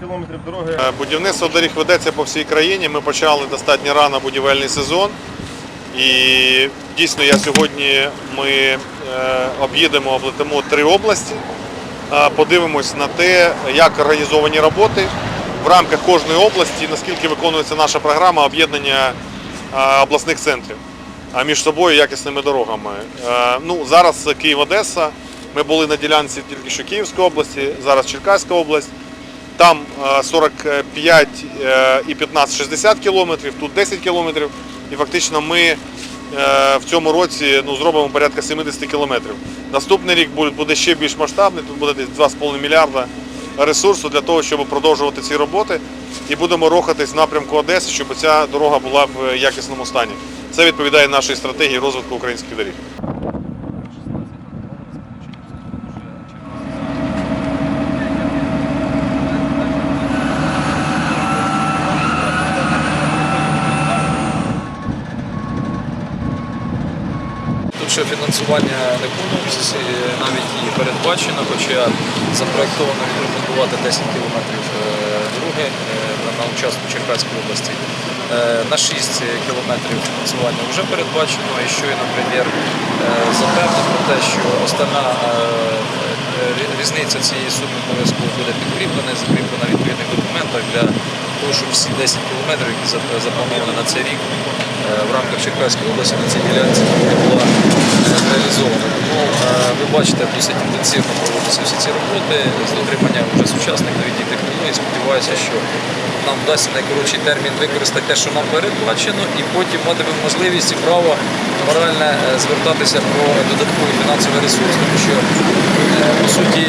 кілометрів дороги. Е, Будівництво доріг ведеться по всій країні. Ми почали достатньо рано будівельний сезон. І дійсно я сьогодні ми е, об'їдемо, облетимо три області, е, подивимось на те, як організовані роботи в рамках кожної області, наскільки виконується наша програма об'єднання е, обласних центрів а між собою якісними дорогами. Е, Ну, зараз Київ-Одеса. Ми були на ділянці тільки що Київської області, зараз Черкаська область. Там е, 45 е, і 15 60 кілометрів, тут 10 кілометрів. І фактично ми е, в цьому році ну, зробимо порядка 70 кілометрів. Наступний рік буде ще більш масштабний, тут буде десь 2,5 мільярда ресурсу для того, щоб продовжувати ці роботи. І будемо рухатись в напрямку Одеси, щоб ця дорога була в якісному стані. Це відповідає нашій стратегії розвитку українських доріг. Ще фінансування не повністю навіть і передбачено, хоча запроєктовано відремонтувати 10 кілометрів е, дороги е, на- участку Черкаської області. Е, На 6 кілометрів фінансування вже передбачено, і щойно прем'єр е, запевнив про те, що остальна е, різниця цієї суми обов'язково буде підкріплена, і закріплена відповідних документах для того, щоб всі 10 кілометрів, які заплановані на цей рік, е, в рамках Черкаської області на цій ділянці була реалізована. Тому е, ви бачите, досить інтенсивно проводяться всі ці роботи з дотриманням вже сучасних новітніх технологій. Сподіваюся, що нам вдасться найкоротший термін використати те, що нам передбачено, і потім матимемо можливість і право моральне е, звертатися про додатковий фінансовий ресурс, тому що е, по суті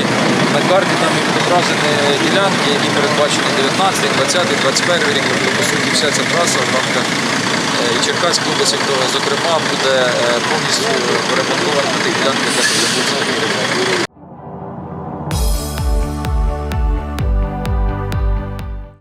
на карті там відображені ділянки, які передбачені 19, 20, 21 рік. Тобто, по суті, вся ця траса в рамках е, і Черкаської області, то, зокрема, буде повністю перемонтована на тих ділянках, де буде